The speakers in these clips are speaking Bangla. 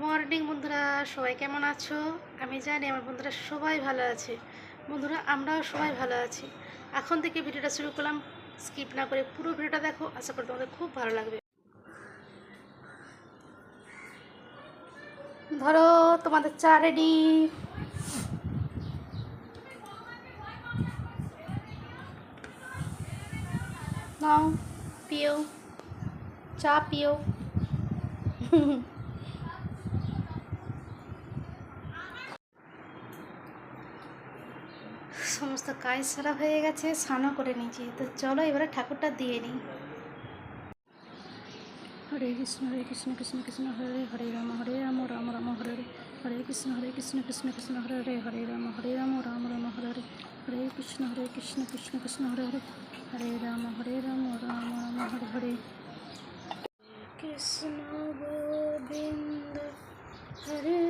মর্নিং বন্ধুরা, সবাই কেমন আছো? আমি জানি আমার বন্ধুরা সবাই ভালো আছে। বন্ধুরা, আমরাও সবাই ভালো আছি। এখন থেকে ভিডিওটা শুরু করলাম। স্কিপ না করে পুরো ভিডিওটা দেখো। আশা করি তোমাদের খুব ভালো লাগবে। ধরো, তোমাদের চা রেডি নাও, পিও। চা পিও। সমস্ত কাজ সারা হয়ে গেছে, স্নানও করে নিয়েছি। তো চলো এবারে ঠাকুরটা দিয়ে নিই। হরে কৃষ্ণ হরে কৃষ্ণ কৃষ্ণ কৃষ্ণ, হরে হরে রাম হরে রাম রাম রাম, হরে হরে। হরে কৃষ্ণ হরে কৃষ্ণ কৃষ্ণ কৃষ্ণ, হরে হরে হরে রাম হরে রাম রাম রাম, হরে হরে। হরে কৃষ্ণ হরে কৃষ্ণ কৃষ্ণ কৃষ্ণ, হরে হরে। হরে রাম হরে রাম রাম রাম, হরে হরে। কৃষ্ণ গোবিন্দ, হরে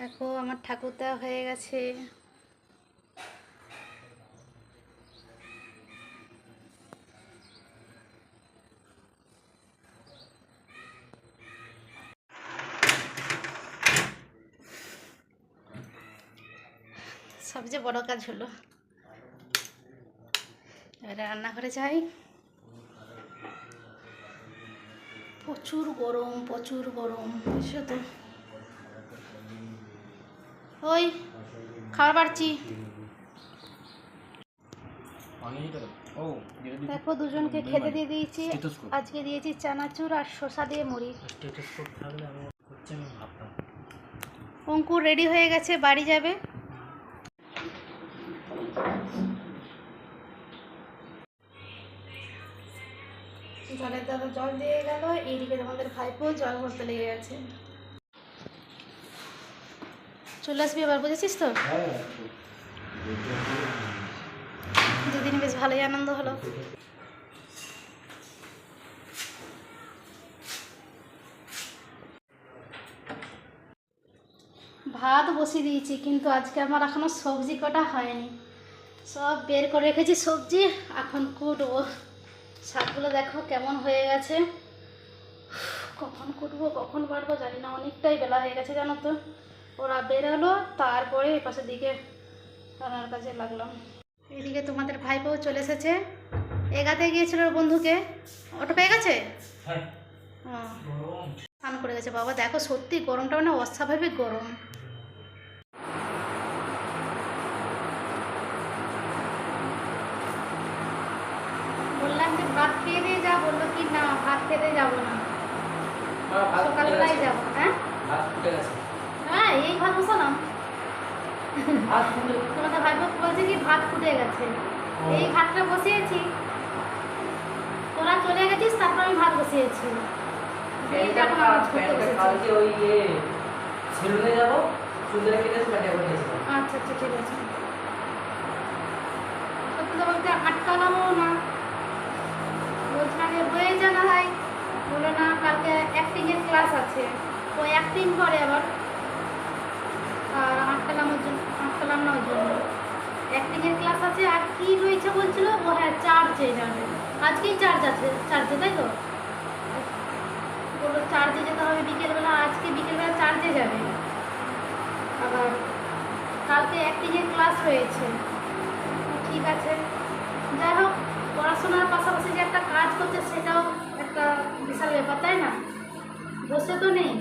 দেখো, আমার ঠাকুরদা হয়ে গেছে। সবচেয়ে বড় কাজ হলো। এবারে রান্নাঘরে যাই। প্রচুর গরম প্রচুর গরম, বুঝছ তো? ওই খাবার দিবি দেখো দুজনকে খেতে দিয়ে দিয়েছি। আজকে দিয়েছি চানাচুর আর শসা দিয়ে মুড়ি। অঙ্কুর রেডি হয়ে গেছে বাড়ি যাবে। জলের দাদা জল দিয়ে গেল এইদিকে তোমাদের ভাইপো জল ভরতে লেগে গেছে। চলে আসবি এবার বুঝেছিস তো? দুদিন বেশ ভালোই আনন্দ হলো। ভাত বসিয়ে দিয়েছি, কিন্তু আজকে আমার এখনও সবজি কটা হয়নি। সব বের করে রেখেছি সবজি, এখন কুটবো। শাকগুলো দেখো কেমন হয়ে গেছে। কখন কুটবো, কখন বাড়বো জানি না, অনেকটাই বেলা হয়ে গেছে জানো তো। ওরা বেরোলো তারপরে এই পাশের দিকে রান্নার কাজে লাগলাম। এদিকে তোমাদের ভাইপো চলে এসেছে। এগাতে গিয়েছিল ওর বন্ধুকে। ওটা পেয়ে গেছে? হ্যাঁ। স্নান করে গেছে। বাবা দেখো সত্যি গরমটা মানে অস্বাভাবিক গরম। বললাম যে ভাত খেয়ে দিয়ে যা বলল কি না ভাত খেতে যাব না। সকালবেলায় যাব হ্যাঁ? হ্যাঁ এই ভাত বসালাম তোমাদের ভাইপো বলছে কি ভাত ফুটে গেছে। এই ভাতটা বসিয়েছি। তোরা চলে গেছিস তারপর আমি ভাত বসিয়েছি। আচ্ছা আচ্ছা ঠিক আছে। সত্যি বলতে আটকালামও না। বলছিলাম যে হয়ে যা না ভাই। বলল না কালকে অ্যাক্টিংয়ের ক্লাস আছে। ও অ্যাক্টিং করে আবার। আটকালানোর জন্য আটকালানোর জন্য। অ্যাক্টিংয়ের ক্লাস আছে, আর কি রয়েছে বলছিল? হ্যাঁ চার্জ যাবে আজকেই চার্জ আছে চার্জে তাই তো? বলল চার্জে যেতে হবে বিকেলবেলা, আজকে বিকেলবেলা চার্জে যাবে। আবার কালকে অ্যাক্টিংয়ের ক্লাস রয়েছে। ঠিক আছে। যাই হোক, পড়াশোনার পাশাপাশি যে একটা কাজ করছে, সেটাও একটা বিশাল ব্যাপার, তাই না? বসে তো নেই।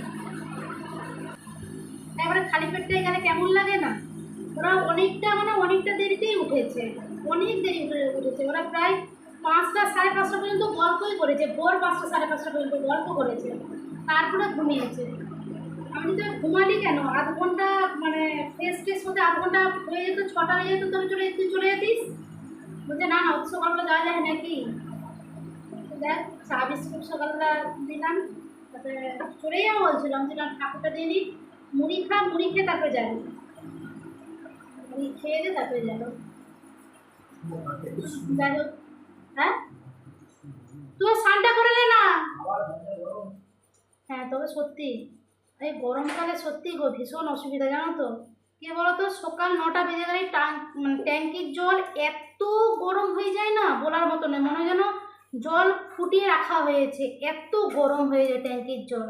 এবারে খালি পেটটা গেলে কেমন লাগে না? ওরা অনেকটা মানে অনেকটা দেরিতেই উঠেছে। অনেক দেরি করে উঠেছে। ওরা প্রায় পাঁচটা, সাড়ে পাঁচটা পর্যন্ত গল্পই করেছে। ভোর পাঁচটা, সাড়ে পাঁচটা পর্যন্ত গল্প করেছে। তারপরে ঘুমিয়েছে। আমি তো ঘুমালি কেন? আধ ঘণ্টা মানে ফ্রেশ ট্রেশ হতে আধ ঘণ্টা হয়ে যেত, ছটা হয়ে যেত তুমি চলে তুই চলে যেতিস? বলছে, না না সকালবেলা যাওয়া যায় নাকি দেখ চা, বিস্কুট সকালবেলা দিলাম। তারপরে চলে যাব বলছিলাম যে না ঠাকুরটা দিয়ে নিই মুড়ি খা, মুড়ি খেয়ে তারপরে যাবি। মুড়ি খেয়ে দিয়ে তারপরে যাব। যাই হোক হ্যাঁ? তুই স্নানটা করে নে না। হ্যাঁ তবে সত্যি। এই গরমকালে সত্যি গো, ভীষণ অসুবিধা, জানো তো। কে বলো তো সকাল নটা বেজে গেলে মানে ট্যাঙ্কির জল এত গরম হয়ে যায় না, বলার মতো নয়। মনে হয় যেন জল ফুটিয়ে রাখা হয়েছে, এত গরম হয়ে যায় ট্যাঙ্কির জল।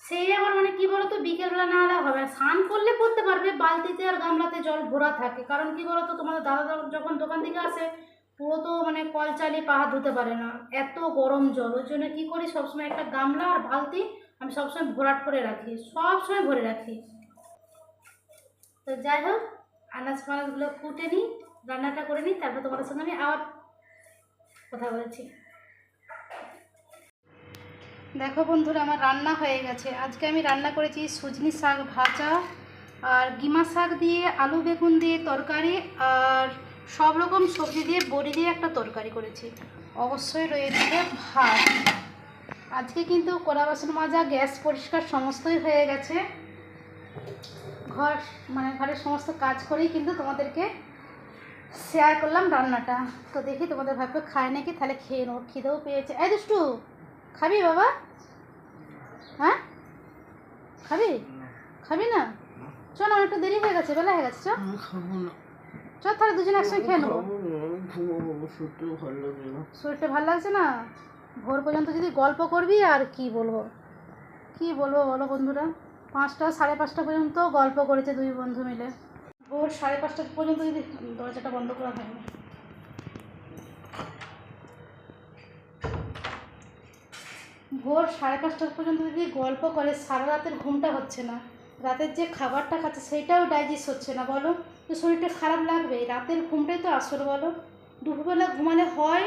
সেই আবার মানে কি বলতো, বিকেলবেলা না হলে হবে। স্নান করলে করতে পারবে, বালতিতে আর গামলাতে জল ভরা থাকে। কারণ কি বলতো, তোমাদের দাদা যখন- দোকান থেকে আসে, পুরো তো মানে কল চালিয়ে পাহা ধুতে পারে না। এত গরম জল। ওই জন্য কী করি, সবসময় একটা গামলা আর বালতি আমি সবসময় ভরাট করে রাখি। সবসময় ভরে রাখি। তো যাই হোক, আনাজ ফানাজগুলো কুটে নিই, রান্নাটা করে নিই, তারপর তোমাদের সঙ্গে আমি আবার কথা বলছি। দেখো বন্ধুরা, আমার রান্না হয়ে গেছে। আজকে আমি রান্না করেছি সজনি শাক ভাজা আর গিমা শাক দিয়ে আলু বেগুন দিয়ে তরকারি আর সব রকম সবজি দিয়ে বড়ি দিয়ে একটা তরকারি করেছি। অবশ্যই রয়েছে ভাত। আজকে কিন্তু কড়া বাসন মাজা, গ্যাস পরিষ্কার সমস্তই হয়ে গেছে। ঘর মানে ঘরের সমস্ত কাজ করেই কিন্তু তোমাদেরকে শেয়ার করলাম রান্নাটা। তো দেখি তোমাদের ভাববে খায় নাকি? তাহলে খেয়ে নেব খিদেও পেয়েছে। এই দুষ্টু! খাবি বাবা? হ্যাঁ? খাবি? খাবি না? চ না একটু দেরি হয়ে গেছে বেলা হয়ে গেছে চ আমি খাব না। চ তাহলে দুজন একসঙ্গে খেয়ে নেব। আমার শরীরটা ভালো লাগছে না? ভোর পর্যন্ত যদি গল্প করবি আর কি বলব? কি বলব বলো বন্ধুরা? পাঁচটা সাড়ে পাঁচটা পর্যন্ত গল্প করেছে দুই বন্ধু মিলে। ভোর সাড়ে পাঁচটা পর্যন্ত যদি দরজাটা বন্ধ করা হয়নি ভোর সাড়ে পাঁচটা পর্যন্ত যদি গল্প করে, সারা রাতের ঘুমটা হচ্ছে না। রাতের যে খাবারটা খাচ্ছে সেইটাও ডাইজেস্ট হচ্ছে না, বলো? তো শরীরটা খারাপ লাগবে? রাতের ঘুমটাই তো আসল, বলো? দুপুরবেলা ঘুমালে হয়,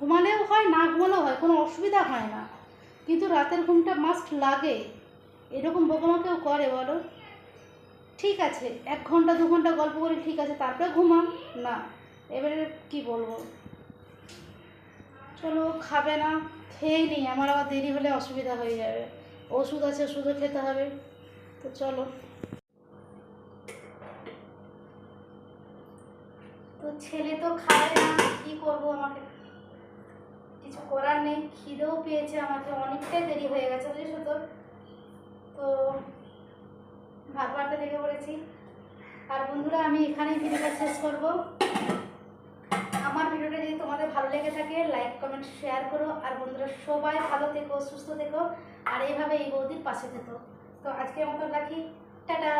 ঘুমালেও হয়, না ঘুমালেও হয়, কোনো অসুবিধা হয় না। কিন্তু রাতের ঘুমটা মাস্ট লাগে। এরকম বোকামা কেউ করে, বলো? ঠিক আছে, এক ঘণ্টা, দু ঘণ্টা গল্প করি ঠিক আছে, তারপরে ঘুমাম না, এবারে কি বলব? চলো খাবে না, খেয়েই নিই, আমার আবার দেরি হলে অসুবিধা হয়ে যাবে। ওষুধ আছে, ওষুধও খেতে হবে। তো চলো। তো ছেলে তো খাবে না, কি করব আমাকে? কিছু করার নেই, খিদেও পেয়েছে আমাকে, অনেকটাই দেরি হয়ে গেছে, বুঝেছ তো? তো ভাত বাড়তে লেগে পড়েছি। আর বন্ধুরা, আমি এখানেই ভিডিওটা শেষ করব। আমার ভিডিওটা লেগে থাকে লাইক কমেন্ট শেয়ার করো। আর বন্ধুরা, সবাই ভালো থেকো, সুস্থ থেকো। আর এইভাবে এই বৌদির পাশে থেকো। তো আজকে মতো রাখি। টাটা!